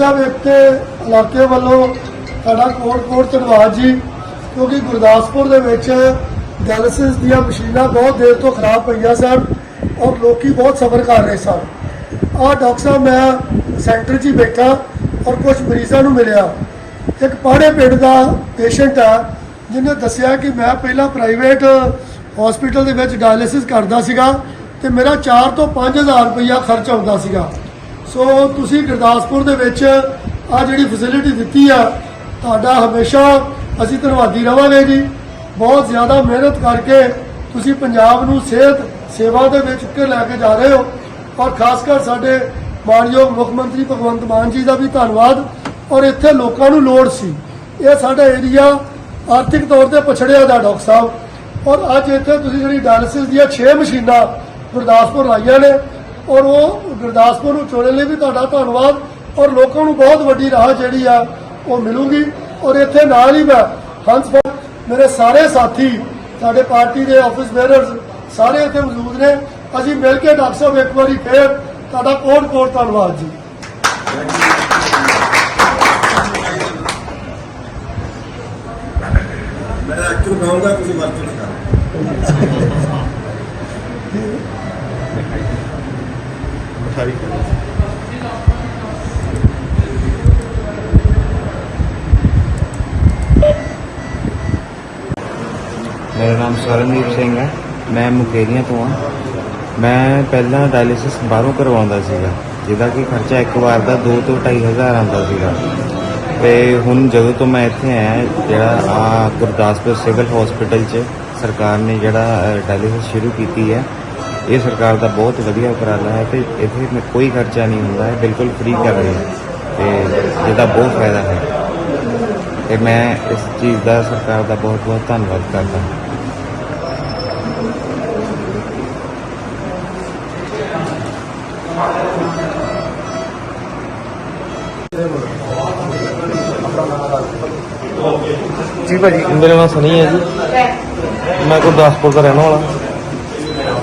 ਸਾਹਿਬ ਇੱਕ ਤੇ ਇਲਾਕੇ ਵੱਲੋਂ ਸਾਡਾ ਕੋਟ ਕੋਟ ਧੰਨਵਾਦ ਜੀ, ਕਿਉਂਕਿ ਗੁਰਦਾਸਪੁਰ ਦੇ ਵਿੱਚ ਡਾਇਲਿਸਿਸ ਦੀਆਂ ਮਸ਼ੀਨਾਂ ਬਹੁਤ ਦੇਰ ਤੋਂ ਖਰਾਬ ਪਈਆਂ ਸਨ ਔਰ ਲੋਕੀ ਬਹੁਤ ਸਫਰ ਕਰ ਰਹੇ ਸਨ। ਆਹ ਡਾਕਟਰ ਸਾਹਿਬ, ਮੈਂ ਸੈਂਟਰ 'ਚ ਹੀ ਬੈਠਾ ਔਰ ਕੁਝ ਮਰੀਜ਼ਾਂ ਨੂੰ ਮਿਲਿਆ। ਇੱਕ ਪਾੜੇ ਪਿੰਡ ਦਾ ਪੇਸ਼ੈਂਟ ਆ, ਜਿਹਨੇ ਦੱਸਿਆ ਕਿ ਮੈਂ ਪਹਿਲਾਂ ਪ੍ਰਾਈਵੇਟ ਹਸਪੀਟਲ ਦੇ ਵਿੱਚ ਡਾਇਲਿਸਿਸ ਕਰਦਾ ਸੀਗਾ ਤੇ ਮੇਰਾ 4 ਤੋਂ 5000 ਰੁਪਈਆ ਖਰਚ ਆਉਂਦਾ ਸੀਗਾ। ਸੋ ਤੁਸੀਂ ਗੁਰਦਾਸਪੁਰ ਦੇ ਵਿੱਚ ਆ ਜਿਹੜੀ ਫੈਸਿਲਿਟੀ ਦਿੱਤੀ ਆ, ਤੁਹਾਡਾ ਹਮੇਸ਼ਾ ਅਸੀਂ ਧੰਨਵਾਦੀ ਰਵਾਂਗੇ ਜੀ। ਬਹੁਤ ਜ਼ਿਆਦਾ ਮਿਹਨਤ ਕਰਕੇ ਤੁਸੀਂ ਪੰਜਾਬ ਨੂੰ ਸਿਹਤ ਸੇਵਾ ਦੇ ਵਿੱਚ ਉੱਤੇ ਲੈ ਕੇ ਜਾ ਰਹੇ ਹੋ? ਔਰ ਖਾਸ ਕਰ ਸਾਡੇ ਮਾਨਯੋਗ ਮੁੱਖ ਮੰਤਰੀ ਭਗਵੰਤ ਮਾਨ ਜੀ ਦਾ ਵੀ ਧੰਨਵਾਦ। ਔਰ ਇੱਥੇ ਲੋਕਾਂ ਨੂੰ ਲੋੜ ਸੀ। ਇਹ ਸਾਡਾ ਏਰੀਆ ਆਰਥਿਕ ਤੌਰ ਤੇ ਪਛੜਿਆ ਦਾ ਡਾਕਟਰ ਸਾਹਿਬ। ਔਰ ਅੱਜ ਇੱਥੇ ਤੁਸੀਂ ਜਿਹੜੀ ਡਾਇਲਿਸਿਸ ਦੀਆਂ 6 ਮਸ਼ੀਨਾਂ ਗੁਰਦਾਸਪੁਰ ਲਾਈਆਂ ਨੇ ਔਰ ਉਹ ਗੁਰਦਾਸਪੁਰ ਨੂੰ ਚੁਣਨ ਲਈ ਵੀ ਤੁਹਾਡਾ ਧੰਨਵਾਦ। ਔਰ ਲੋਕਾਂ ਨੂੰ ਬਹੁਤ ਵੱਡੀ ਰਾਹ ਜਿਹੜੀ ਆ, ਉਹ ਮਿਲੂਗੀ। ਔਰ ਇੱਥੇ ਨਾਲ ਹੀ ਮੈਂ ਹੰਸ ਮੇਰੇ ਸਾਰੇ ਸਾਥੀ, ਸਾਡੇ ਪਾਰਟੀ ਦੇ ਆਫਿਸ ਬੇਅਰਰਸ ਸਾਰੇ ਇੱਥੇ ਮੌਜੂਦ ਨੇ। ਅਸੀਂ ਮਿਲ ਕੇ ਡਾਕਟਰ ਸਾਹਿਬ ਇੱਕ ਵਾਰੀ ਫੇਰ ਤੁਹਾਡਾ ਕੋਟ ਕੋਟ ਧੰਨਵਾਦ ਜੀ। ਮੈਂ ਐਕਚੁਅਲ ਕਹਾਂਗਾ, ਤੁਸੀਂ ਵਰਤ ਨਹੀਂ ਕਰ ਮੇਰਾ ਨਾਮ ਸਰਨਦੀਪ ਸਿੰਘ ਹੈ। ਮੈਂ ਮੁਕੇਰੀਆਂ ਤੋਂ ਹਾਂ। ਮੈਂ ਪਹਿਲਾਂ ਡਾਇਲਿਸਿਸ ਬਾਹਰੋਂ ਕਰਵਾਉਂਦਾ ਸੀਗਾ। ਜਿਹਦਾ ਕਿ ਖਰਚਾ ਇੱਕ ਵਾਰ ਦਾ 2 ਤੋਂ 2500 ਆਉਂਦਾ ਸੀਗਾ। ਤੇ ਹੁਣ ਜਦੋਂ ਤੋਂ ਮੈਂ ਇੱਥੇ ਆਇਆ, ਜਿਹੜਾ ਆ ਗੁਰਦਾਸਪੁਰ ਸਿਵਲ ਹਸਪੀਟਲ 'ਚ ਸਰਕਾਰ ਨੇ ਜਿਹੜਾ ਡਾਇਲਿਸਿਸ ਸ਼ੁਰੂ ਕੀਤੀ ਹੈ ਇਹ ਸਰਕਾਰ ਦਾ ਬਹੁਤ ਵਧੀਆ ਉਪਰਾਲਾ ਹੈ ਤੇ ਇੱਥੇ ਕੋਈ ਖਰਚਾ ਨਹੀਂ ਹੁੰਦਾ ਹੈ ਬਿਲਕੁਲ ਫ੍ਰੀ ਕਰ ਰਹੇ ਹੈ ਤੇ ਜਿਹਦਾ ਬਹੁਤ ਫਾਇਦਾ ਹੈ। ਤੇ ਮੈਂ ਇਸ ਚੀਜ਼ ਦਾ ਸਰਕਾਰ ਦਾ ਬਹੁਤ ਬਹੁਤ ਧੰਨਵਾਦ ਕਰਦਾ ਹਾਂ। ਜੀ ਭਾਜੀ, ਮੇਰਾ ਨਾਮ ਸਨੀ ਹੈ ਜੀ। ਮੈਂ ਗੁਰਦਾਸਪੁਰ ਦਾ ਰਹਿਣ ਵਾਲਾ।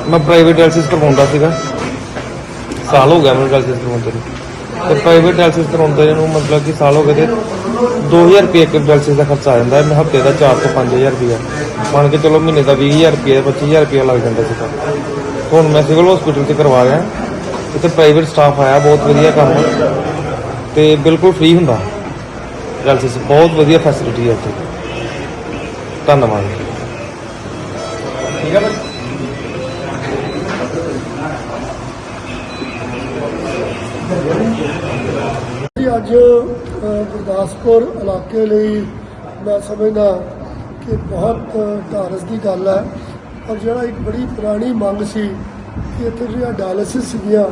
ਮੈਂ ਪ੍ਰਾਈਵੇਟ ਡਾਇਲਿਸਿਸ ਕਰਵਾਉਂਦਾ ਸੀਗਾ। ਸਾਲ ਹੋ ਗਿਆ ਮੈਨੂੰ ਡਾਇਲਿਸਿਸ ਕਰਵਾਉਂਦੇ ਨੂੰ। ਤੇ ਪ੍ਰਾਈਵੇਟ ਡਾਇਲਿਸਿਸ ਕਰਵਾਉਂਦੇ ਨੂੰ ਮਤਲਬ ਕਿ ਸਾਲ ਹੋ ਗਏ ਤੇ 2000 ਰੁਪਏ ਇੱਕ ਡਾਇਲਿਸਿਸ ਦਾ ਖਰਚਾ ਆ ਜਾਂਦਾ ਹੈ। ਹਫ਼ਤੇ ਦਾ 4 ਤੋਂ 5000 ਰੁਪਏ ਮੰਨ ਕੇ ਚਲੋ ਮਹੀਨੇ ਦਾ 20000 ਰੁਪਏ 25000 ਰੁਪਏ ਲੱਗ ਜਾਂਦਾ ਸੀਗਾ। ਹੁਣ ਮੈਂ ਸਿਵਲ ਹਸਪੀਟਲ 'ਚ ਕਰਵਾ ਰਿਹਾ। ਇੱਥੇ ਪ੍ਰਾਈਵੇਟ ਸਟਾਫ ਆਇਆ, ਬਹੁਤ ਵਧੀਆ ਕੰਮ ਹੈ ਤੇ ਬਿਲਕੁਲ ਫ੍ਰੀ ਹੁੰਦਾ। ਡਾਇਲਿਸਿਸ ਬਹੁਤ ਵਧੀਆ ਫੈਸਿਲਿਟੀ ਹੈ ਇੱਥੇ। ਧੰਨਵਾਦ। ਠੀਕ ਹੈ ਅੱਜ ਗੁਰਦਾਸਪੁਰ ਇਲਾਕੇ ਲਈ ਮੈਂ ਸਮਝਦਾ ਕਿ ਬਹੁਤ ਢਾਰਸ ਦੀ ਗੱਲ ਹੈ। ਔਰ ਜਿਹੜਾ ਇੱਕ ਬੜੀ ਪੁਰਾਣੀ ਮੰਗ ਸੀ ਕਿ ਇੱਥੇ ਜਿਹੜੀਆਂ ਡਾਇਲਿਸਿਸ ਸੀਗੀਆਂ,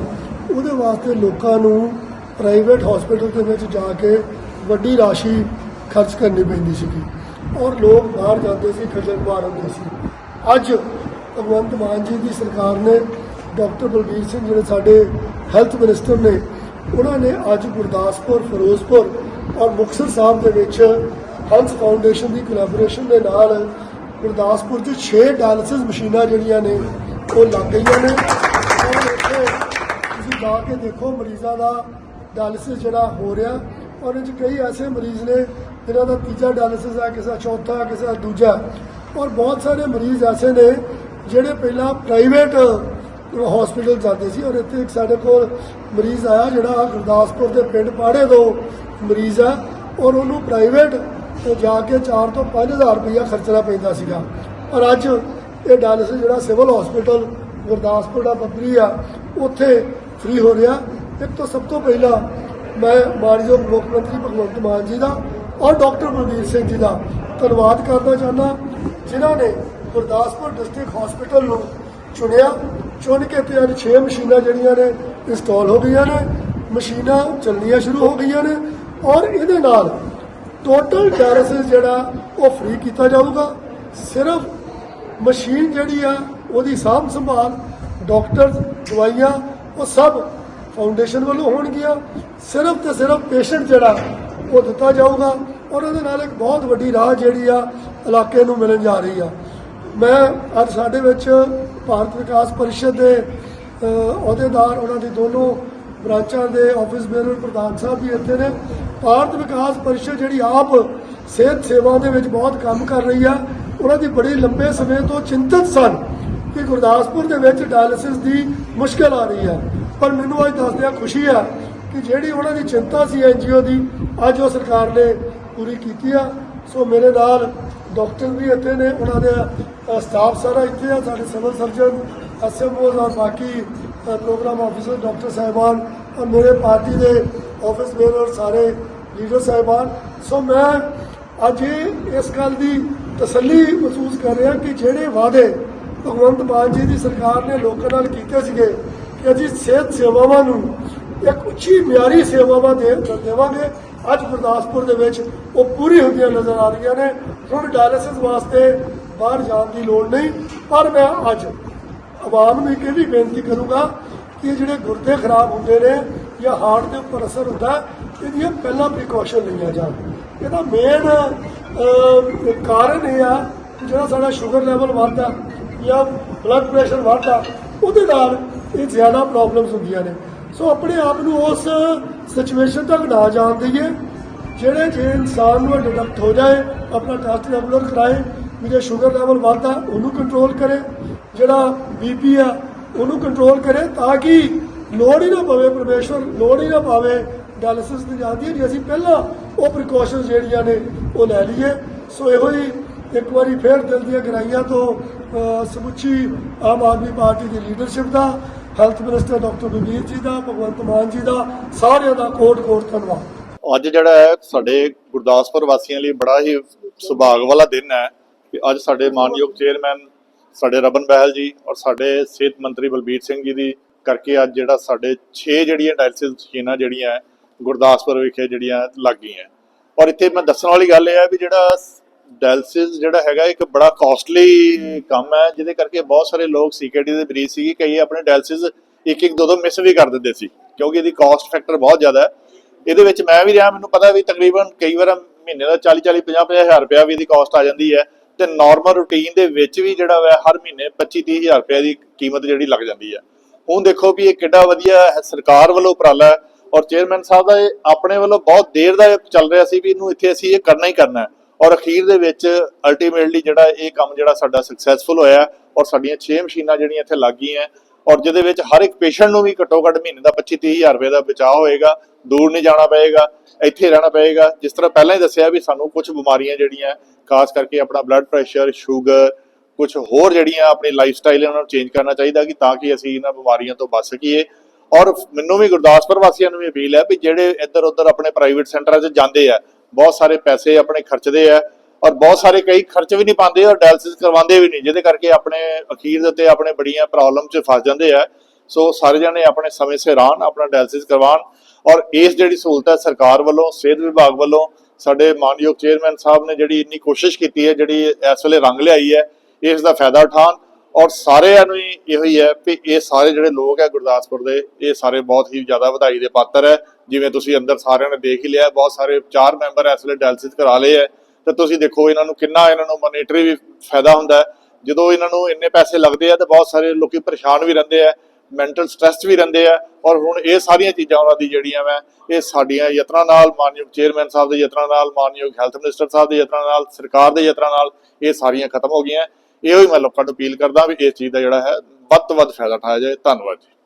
ਉਹਦੇ ਵਾਸਤੇ ਲੋਕਾਂ ਨੂੰ ਪ੍ਰਾਈਵੇਟ ਹਸਪੀਟਲ ਦੇ ਵਿੱਚ ਜਾ ਕੇ ਵੱਡੀ ਰਾਸ਼ੀ ਖਰਚ ਕਰਨੀ ਪੈਂਦੀ ਸੀਗੀ ਔਰ ਲੋਕ ਬਾਹਰ ਜਾਂਦੇ ਸੀ, ਖੱਜਲ ਖੁਆਰ ਹੁੰਦੇ ਸੀ। ਅੱਜ ਭਗਵੰਤ ਮਾਨ ਜੀ ਦੀ ਸਰਕਾਰ ਨੇ ਡਾਕਟਰ ਬਲਬੀਰ ਸਿੰਘ ਜਿਹੜੇ ਸਾਡੇ ਹੈਲਥ ਮਿਨਿਸਟਰ ਨੇ ਉਹਨਾਂ ਨੇ ਅੱਜ ਗੁਰਦਾਸਪੁਰ, ਫਿਰੋਜ਼ਪੁਰ ਔਰ ਮੁਕਤਸਰ ਸਾਹਿਬ ਦੇ ਵਿੱਚ ਹੰਸ ਫਾਊਂਡੇਸ਼ਨ ਦੀ ਕੋਲੈਬੋਰੇਸ਼ਨ ਦੇ ਨਾਲ ਗੁਰਦਾਸਪੁਰ 'ਚ 6 ਡਾਇਲਿਸਿਸ ਮਸ਼ੀਨਾਂ ਜਿਹੜੀਆਂ ਨੇ, ਉਹ ਲੱਗ ਗਈਆਂ ਨੇ। ਔਰ ਇੱਥੇ ਤੁਸੀਂ ਜਾ ਕੇ ਦੇਖੋ ਮਰੀਜ਼ਾਂ ਦਾ ਡਾਇਲਿਸਿਸ ਜਿਹੜਾ ਹੋ ਰਿਹਾ। ਔਰ ਇਹ 'ਚ ਕਈ ਐਸੇ ਮਰੀਜ਼ ਨੇ ਜਿਨ੍ਹਾਂ ਦਾ ਤੀਜਾ ਡਾਇਲਿਸਿਸ ਹੈ, ਕਿਸੇ ਦਾ ਚੌਥਾ, ਕਿਸੇ ਦਾ ਦੂਜਾ। ਔਰ ਬਹੁਤ ਸਾਰੇ ਮਰੀਜ਼ ਐਸੇ ਨੇ ਜਿਹੜੇ ਪਹਿਲਾਂ ਪ੍ਰਾਈਵੇਟ ਹਸਪੀਟਲ ਜਾਂਦੇ ਸੀ ਔਰ ਇੱਥੇ ਇੱਕ ਸਾਡੇ ਕੋਲ ਮਰੀਜ਼ ਆਇਆ ਜਿਹੜਾ ਗੁਰਦਾਸਪੁਰ ਦੇ ਪਿੰਡ ਪਾੜੇ ਤੋਂ ਮਰੀਜ਼ ਆ ਔਰ ਉਹਨੂੰ ਪ੍ਰਾਈਵੇਟ ਜਾ ਕੇ 4 ਤੋਂ 5000 ਰੁਪਇਆ ਖਰਚਣਾ ਪੈਂਦਾ ਸੀਗਾ। ਔਰ ਅੱਜ ਇਹ ਡਾਇਲਿਸਿਸ ਜਿਹੜਾ ਸਿਵਲ ਹਸਪੀਟਲ ਗੁਰਦਾਸਪੁਰ ਦਾ ਬੱਬਰੀ ਆ, ਉੱਥੇ ਫ੍ਰੀ ਹੋ ਰਿਹਾ। ਇੱਕ ਤੋਂ ਸਭ ਤੋਂ ਪਹਿਲਾਂ ਮੈਂ ਮਾਨਯੋਗ ਮੁੱਖ ਮੰਤਰੀ ਭਗਵੰਤ ਮਾਨ ਜੀ ਦਾ ਔਰ ਡਾਕਟਰ ਬਲਬੀਰ ਸਿੰਘ ਜੀ ਦਾ ਧੰਨਵਾਦ ਕਰਨਾ ਚਾਹੁੰਦਾ, ਜਿਨ੍ਹਾਂ ਨੇ ਗੁਰਦਾਸਪੁਰ ਡਿਸਟ੍ਰਿਕਟ ਹਸਪੀਟਲ ਨੂੰ ਚੁਣਿਆ। ਚੁਣ ਕੇ ਤੇ ਅੱਜ 6 ਮਸ਼ੀਨਾਂ ਜਿਹੜੀਆਂ ਨੇ ਇੰਸਟਾਲ ਹੋ ਗਈਆਂ ਨੇ, ਮਸ਼ੀਨਾਂ ਚੱਲਣੀਆਂ ਸ਼ੁਰੂ ਹੋ ਗਈਆਂ ਨੇ ਔਰ ਇਹਦੇ ਨਾਲ ਟੋਟਲ ਡਾਇਲਿਸਿਸ ਜਿਹੜਾ ਉਹ ਫ੍ਰੀ ਕੀਤਾ ਜਾਊਗਾ। ਸਿਰਫ ਮਸ਼ੀਨ ਜਿਹੜੀ ਆ, ਉਹਦੀ ਸਾਂਭ ਸੰਭਾਲ ਡਾਕਟਰ ਦਵਾਈਆਂ, ਉਹ ਸਭ ਫਾਊਂਡੇਸ਼ਨ ਵੱਲੋਂ ਹੋਣਗੀਆਂ। ਸਿਰਫ ਤੇ ਸਿਰਫ ਪੇਸ਼ੈਂਟ ਜਿਹੜਾ, ਉਹ ਦਿੱਤਾ ਜਾਊਗਾ ਔਰ ਉਹਦੇ ਨਾਲ ਇੱਕ ਬਹੁਤ ਵੱਡੀ ਰਾਹ ਜਿਹੜੀ ਆ, ਇਲਾਕੇ ਨੂੰ ਮਿਲਣ ਜਾ ਰਹੀ ਆ। ਮੈਂ ਅੱਜ ਸਾਡੇ ਵਿੱਚ ਭਾਰਤ ਵਿਕਾਸ ਪਰਿਸ਼ਦ ਦੇ ਅਹੁਦੇਦਾਰ ਉਹਨਾਂ ਦੀ ਦੋਨੋਂ ਬ੍ਰਾਂਚਾਂ ਦੇ ਆਫਿਸ ਬੇਰਰ ਪ੍ਰਧਾਨ ਸਾਹਿਬ ਵੀ ਇੱਥੇ ਨੇ। ਭਾਰਤ ਵਿਕਾਸ ਪਰਿਸ਼ਦ ਜਿਹੜੀ ਆਪ ਸਿਹਤ ਸੇਵਾ ਦੇ ਵਿੱਚ ਬਹੁਤ ਕੰਮ ਕਰ ਰਹੀ ਆ। ਉਹਨਾਂ ਦੀ ਬੜੀ ਲੰਬੇ ਸਮੇਂ ਤੋਂ ਚਿੰਤਤ ਸਨ ਕਿ ਗੁਰਦਾਸਪੁਰ ਦੇ ਵਿੱਚ ਡਾਇਲਿਸਿਸ ਦੀ ਮੁਸ਼ਕਲ ਆ ਰਹੀ ਹੈ ਪਰ ਮੈਨੂੰ ਅੱਜ ਦੱਸਦਿਆਂ ਖੁਸ਼ੀ ਆ ਕਿ ਜਿਹੜੀ ਉਹਨਾਂ ਦੀ ਚਿੰਤਾ ਸੀ ਐਨਜੀਓ ਦੀ, ਅੱਜ ਉਹ ਸਰਕਾਰ ਨੇ ਪੂਰੀ ਕੀਤੀ ਆ। ਸੋ ਮੇਰੇ ਨਾਲ ਡਾਕਟਰ ਵੀ ਇੱਥੇ ਨੇ, ਉਹਨਾਂ ਦੇ ਸਟਾਫ ਸਾਰਾ ਇੱਥੇ ਆ, ਸਾਡੇ ਸਿਵਲ ਸਰਜਨ ਐਸਐਮਓਜ਼ ਔਰ ਬਾਕੀ ਪ੍ਰੋਗਰਾਮ ਆਫੀਸਰ ਡਾਕਟਰ ਸਾਹਿਬਾਨ ਔਰ ਮੇਰੇ ਪਾਰਟੀ ਦੇ ਆਫਿਸ ਔਰ ਸਾਰੇ ਲੀਡਰ ਸਾਹਿਬਾਨ। ਸੋ ਮੈਂ ਅੱਜ ਇਹ ਇਸ ਗੱਲ ਦੀ ਤਸੱਲੀ ਮਹਿਸੂਸ ਕਰ ਰਿਹਾ ਕਿ ਜਿਹੜੇ ਵਾਅਦੇ ਭਗਵੰਤ ਮਾਨ ਜੀ ਦੀ ਸਰਕਾਰ ਨੇ ਲੋਕਾਂ ਨਾਲ ਕੀਤੇ ਸੀਗੇ, ਕਿ ਅਸੀਂ ਸਿਹਤ ਸੇਵਾਵਾਂ ਨੂੰ ਇੱਕ ਉੱਚੀ ਮਿਆਰੀ ਸੇਵਾਵਾਂ ਦੇ ਦੇਵਾਂਗੇ ਅੱਜ ਗੁਰਦਾਸਪੁਰ ਦੇ ਵਿੱਚ ਉਹ ਪੂਰੀ ਹੁੰਦੀਆਂ ਨਜ਼ਰ ਆ ਰਹੀਆਂ ਨੇ। ਹੁਣ ਡਾਇਲਿਸਿਸ ਵਾਸਤੇ ਬਾਹਰ ਜਾਣ ਦੀ ਲੋੜ ਨਹੀਂ। ਪਰ ਮੈਂ ਅੱਜ ਆਵਾਮ ਨੂੰ ਇੱਕ ਇਹ ਵੀ ਬੇਨਤੀ ਕਰੂੰਗਾ ਕਿ ਜਿਹੜੇ ਗੁਰਦੇ ਖਰਾਬ ਹੁੰਦੇ ਨੇ ਜਾਂ ਹਾਰਟ ਦੇ ਉੱਪਰ ਅਸਰ ਹੁੰਦਾ, ਇਹਦੀਆਂ ਪਹਿਲਾਂ ਪ੍ਰੀਕਾਸ਼ਨ ਲਈਆਂ ਜਾਣ। ਇਹਦਾ ਮੇਨ ਕਾਰਨ ਇਹ ਆ ਕਿ ਜਿਹੜਾ ਸਾਡਾ ਸ਼ੂਗਰ ਲੈਵਲ ਵੱਧਦਾ ਜਾਂ ਬਲੱਡ ਪ੍ਰੈਸ਼ਰ ਵੱਧਦਾ, ਉਹਦੇ ਨਾਲ ਇਹ ਜ਼ਿਆਦਾ ਪ੍ਰੋਬਲਮਸ ਹੁੰਦੀਆਂ ਨੇ। ਸੋ ਆਪਣੇ ਆਪ ਨੂੰ ਉਸ ਸਿਚੁਏਸ਼ਨ ਤੱਕ ਨਾ ਜਾਣ ਦਈਏ। ਜਿਹੜੇ ਜੇ ਇਨਸਾਨ ਨੂੰ ਡਿਟੈਕਟ ਹੋ ਜਾਏ, ਆਪਣਾ ਟੈਸਟ ਰੈਗੂਲਰ ਕਰਾਏ ਵੀ ਜੇ ਸ਼ੂਗਰ ਲੈਵਲ ਵੱਧਦਾ, ਉਹਨੂੰ ਕੰਟਰੋਲ ਕਰੇ। ਜਿਹੜਾ ਬੀਪੀ ਆ, ਉਹਨੂੰ ਕੰਟਰੋਲ ਕਰੇ ਤਾਂ ਕਿ ਲੋੜ ਹੀ ਨਾ ਪਵੇ ਪਰਮੇਸ਼ਵਰ ਲੋੜ ਹੀ ਨਾ ਪਾਵੇ ਡਾਇਲਿਸਿਸ ਦੀ ਜਾਂਦੀ ਹੈ। ਜੇ ਅਸੀਂ ਪਹਿਲਾਂ ਉਹ ਪ੍ਰੀਕਾਸ਼ਨਸ ਜਿਹੜੀਆਂ ਨੇ, ਉਹ ਲੈ ਲਈਏ। ਸੋ ਇਹੋ ਹੀ ਇੱਕ ਵਾਰੀ ਫੇਰ ਦਿਲ ਦੀਆਂ ਗਰਾਈਆਂ ਤੋਂ ਸਮੁੱਚੀ ਆਮ ਆਦਮੀ ਪਾਰਟੀ ਦੀ ਲੀਡਰਸ਼ਿਪ ਦਾ health minister doctor Balbir ji ਦਾ, ਭਗਵੰਤ ਮਾਨ ਜੀ ਦਾ, ਸਾਰਿਆਂ ਦਾ ਕੋਟ ਕੋਟ ਧੰਨਵਾਦ। ਅੱਜ ਜਿਹੜਾ ਹੈ, ਸਾਡੇ ਗੁਰਦਾਸਪੁਰ ਵਾਸੀਆਂ ਲਈ ਬੜਾ ਹੀ ਸੁਭਾਗ ਵਾਲਾ ਦਿਨ ਹੈ ਕਿ ਅੱਜ ਸਾਡੇ ਮਾਨਯੋਗ ਚੇਅਰਮੈਨ, ਸਾਡੇ ਰਬਨ ਬਹਿਲ ਜੀ ਔਰ ਸਾਡੇ ਸਿਹਤ ਮੰਤਰੀ ਬਲਬੀਰ ਸਿੰਘ ਜੀ ਦੀ ਕਰਕੇ ਅੱਜ ਜਿਹੜਾ ਸਾਡੇ 6 ਜਿਹੜੀਆਂ ਡਾਇਲਸਿਸ ਮਸ਼ੀਨਾਂ ਜਿਹੜੀਆਂ ਗੁਰਦਾਸਪੁਰ ਵਿਖੇ ਜਿਹੜੀਆਂ ਲੱਗ ਗਈਆਂ ਔਰ ਇੱਥੇ ਮੈਂ ਦੱਸਣ ਵਾਲੀ ਗੱਲ ਇਹ ਹੈ ਵੀ ਜਿਹੜਾ ਡਾਇਲਸਿਸ ਜਿਹੜਾ ਹੈਗਾ ਇੱਕ ਬੜਾ ਕਾਸਟਲੀ ਕੰਮ ਹੈ, ਜਿਹਦੇ ਕਰਕੇ ਬਹੁਤ ਸਾਰੇ ਲੋਕ ਸੀਕੇਡੀ ਦੇ ਮਰੀਜ਼ ਸੀ ਕਈ ਆਪਣੇ ਡਾਇਲਸਿਸ ਇੱਕ ਇੱਕ ਦੋ ਦੋ ਮਿਸ ਵੀ ਕਰ ਦਿੰਦੇ ਸੀ, ਕਿਉਂਕਿ ਇਹਦੀ ਕਾਸਟ ਫੈਕਟਰ ਬਹੁਤ ਜ਼ਿਆਦਾ ਹੈ। ਇਹਦੇ ਵਿੱਚ ਮੈਂ ਵੀ ਰਿਹਾ, ਮੈਨੂੰ ਪਤਾ ਵੀ ਤਕਰੀਬਨ ਕਈ ਵਾਰ ਮਹੀਨੇ ਦਾ 40 40 50 50 ਹਜ਼ਾਰ ਰੁਪਇਆ ਵੀ ਇਹਦੀ ਕਾਸਟ ਆ ਜਾਂਦੀ ਹੈ ਤੇ ਨਾਰਮਲ ਰੂਟੀਨ ਦੇ ਵਿੱਚ ਵੀ ਜਿਹੜਾ ਵਾ ਹਰ ਮਹੀਨੇ 25 30 ਹਜ਼ਾਰ ਰੁਪਇਆ ਦੀ ਕੀਮਤ ਜਿਹੜੀ ਲੱਗ ਜਾਂਦੀ ਹੈ। ਹੁਣ ਦੇਖੋ ਵੀ ਇਹ ਕਿੱਡਾ ਵਧੀਆ ਸਰਕਾਰ ਵੱਲੋਂ ਉਪਰਾਲਾ ਹੈ ਔਰ ਚੇਅਰਮੈਨ ਸਾਹਿਬ ਦਾ ਇਹ ਆਪਣੇ ਵੱਲੋਂ ਬਹੁਤ ਦੇਰ ਦਾ ਚੱਲ ਰਿਹਾ ਸੀ ਵੀ ਇਹਨੂੰ ਇੱਥੇ ਅਸੀਂ ਇਹ ਕਰਨਾ ਹੀ ਕਰਨਾ ਹੈ। ਔਰ ਅਖੀਰ ਦੇ ਵਿੱਚ ਅਲਟੀਮੇਟਲੀ ਜਿਹੜਾ ਇਹ ਕੰਮ ਜਿਹੜਾ ਸਾਡਾ ਸਕਸੈਸਫੁਲ ਹੋਇਆ ਔਰ ਸਾਡੀਆਂ 6 ਮਸ਼ੀਨਾਂ ਜਿਹੜੀਆਂ ਇੱਥੇ ਲੱਗ ਗਈਆਂ ਔਰ ਜਿਹਦੇ ਵਿੱਚ ਹਰ ਇੱਕ ਪੇਸ਼ੈਂਟ ਨੂੰ ਵੀ ਘੱਟੋ ਘੱਟ ਮਹੀਨੇ ਦਾ 25 30 ਹਜ਼ਾਰ ਰੁਪਏ ਦਾ ਬਚਾਅ ਹੋਏਗਾ, ਦੂਰ ਨਹੀਂ ਜਾਣਾ ਪਏਗਾ, ਇੱਥੇ ਰਹਿਣਾ ਪਏਗਾ। ਜਿਸ ਤਰ੍ਹਾਂ ਪਹਿਲਾਂ ਹੀ ਦੱਸਿਆ ਵੀ ਸਾਨੂੰ ਕੁਝ ਬਿਮਾਰੀਆਂ ਜਿਹੜੀਆਂ ਖਾਸ ਕਰਕੇ ਆਪਣਾ ਬਲੱਡ ਪ੍ਰੈਸ਼ਰ ਸ਼ੂਗਰ ਕੁਝ ਹੋਰ ਜਿਹੜੀਆਂ ਆਪਣੀ ਲਾਈਫ ਸਟਾਈਲ ਉਹਨਾਂ ਨੂੰ ਚੇਂਜ ਕਰਨਾ ਚਾਹੀਦਾ ਕਿ ਤਾਂ ਕਿ ਅਸੀਂ ਇਹਨਾਂ ਬਿਮਾਰੀਆਂ ਤੋਂ ਬਚ ਸਕੀਏ। ਔਰ ਮੈਨੂੰ ਵੀ ਗੁਰਦਾਸਪੁਰ ਵਾਸੀਆਂ ਨੂੰ ਵੀ ਅਪੀਲ ਹੈ ਵੀ ਜਿਹੜੇ ਇੱਧਰ ਉੱਧਰ ਆਪਣੇ ਪ੍ਰਾਈਵੇਟ ਸੈਂਟਰਾਂ 'ਚ ਜਾਂਦੇ ਆ ਬਹੁਤ ਸਾਰੇ ਪੈਸੇ ਆਪਣੇ ਖਰਚਦੇ ਆ ਔਰ ਬਹੁਤ ਸਾਰੇ ਕਈ ਖਰਚ ਵੀ ਨਹੀਂ ਪਾਉਂਦੇ ਔਰ ਡਾਇਲਿਸਿਸ ਕਰਵਾਉਂਦੇ ਵੀ ਨਹੀਂ, ਜਿਹਦੇ ਕਰਕੇ ਆਪਣੇ ਅਖੀਰ ਦੇ ਉੱਤੇ ਆਪਣੇ ਬੜੀਆਂ ਪ੍ਰੋਬਲਮ 'ਚ ਫਸ ਜਾਂਦੇ ਆ। ਸੋ ਸਾਰੇ ਜਣੇ ਆਪਣੇ ਸਮੇਂ ਸਿਰ ਆਉਣ, ਆਪਣਾ ਡਾਇਲਿਸਿਸ ਕਰਵਾਉਣ ਔਰ ਇਸ ਜਿਹੜੀ ਸਹੂਲਤ ਹੈ ਸਰਕਾਰ ਵੱਲੋਂ, ਸਿਹਤ ਵਿਭਾਗ ਵੱਲੋਂ, ਸਾਡੇ ਮਾਨਯੋਗ ਚੇਅਰਮੈਨ ਸਾਹਿਬ ਨੇ ਜਿਹੜੀ ਇੰਨੀ ਕੋਸ਼ਿਸ਼ ਕੀਤੀ ਹੈ, ਜਿਹੜੀ ਇਸ ਵੇਲੇ ਰੰਗ ਲਿਆਈ ਹੈ, ਇਸ ਦਾ ਫਾਇਦਾ ਉਠਾਉਣ ਔਰ ਸਾਰਿਆਂ ਨੂੰ ਹੀ ਇਹੋ ਹੀ ਹੈ ਕਿ ਇਹ ਸਾਰੇ ਜਿਹੜੇ ਲੋਕ ਹੈ ਗੁਰਦਾਸਪੁਰ ਦੇ, ਇਹ ਸਾਰੇ ਬਹੁਤ ਹੀ ਜ਼ਿਆਦਾ ਵਧਾਈ ਦੇ ਪਾਤਰ ਹੈ। ਜਿਵੇਂ ਤੁਸੀਂ ਅੰਦਰ ਸਾਰਿਆਂ ਨੇ ਦੇਖ ਹੀ ਲਿਆ, ਬਹੁਤ ਸਾਰੇ ਚਾਰ ਮੈਂਬਰ ਇਸ ਵੇਲੇ ਡਾਇਲਿਸਿਸ ਕਰਾ ਲਏ ਹੈ, ਤੇ ਤੁਸੀਂ ਦੇਖੋ ਇਹਨਾਂ ਨੂੰ ਕਿੰਨਾ ਇਹਨਾਂ ਨੂੰ ਮੋਨੀਟਰੀ ਵੀ ਫਾਇਦਾ ਹੁੰਦਾ ਜਦੋਂ ਇਹਨਾਂ ਨੂੰ ਇੰਨੇ ਪੈਸੇ ਲੱਗਦੇ ਆ, ਤਾਂ ਬਹੁਤ ਸਾਰੇ ਲੋਕੀ ਪਰੇਸ਼ਾਨ ਵੀ ਰਹਿੰਦੇ ਆ ਮੈਂਟਲ ਸਟ੍ਰੈਸ ਵੀ ਰਹਿੰਦੇ ਆ, ਔਰ ਹੁਣ ਇਹ ਸਾਰੀਆਂ ਚੀਜ਼ਾਂ ਉਹਨਾਂ ਦੀ ਜਿਹੜੀਆਂ ਵਾ, ਇਹ ਸਾਡੀਆਂ ਯਤਨਾਂ ਨਾਲ ਮਾਨਯੋਗ ਚੇਅਰਮੈਨ ਸਾਹਿਬ ਦੇ ਯਤਨਾਂ ਨਾਲ, ਮਾਨਯੋਗ ਹੈਲਥ ਮਿਨਿਸਟਰ ਸਾਹਿਬ ਦੇ ਯਤਨਾਂ ਨਾਲ, ਸਰਕਾਰ ਦੇ ਯਤਨਾਂ ਨਾਲ ਇਹ ਸਾਰੀਆਂ ਖਤਮ ਹੋ ਗਈਆਂ। ਇਹੋ ਹੀ ਮੈਂ ਲੋਕਾਂ ਨੂੰ ਅਪੀਲ ਕਰਦਾ ਵੀ ਇਸ ਚੀਜ਼ ਦਾ ਜਿਹੜਾ ਹੈ, ਵੱਧ ਤੋਂ ਵੱਧ ਫਾਇਦਾ ਉਠਾਇਆ ਜਾਏ। ਧੰਨਵਾਦ ਜੀ।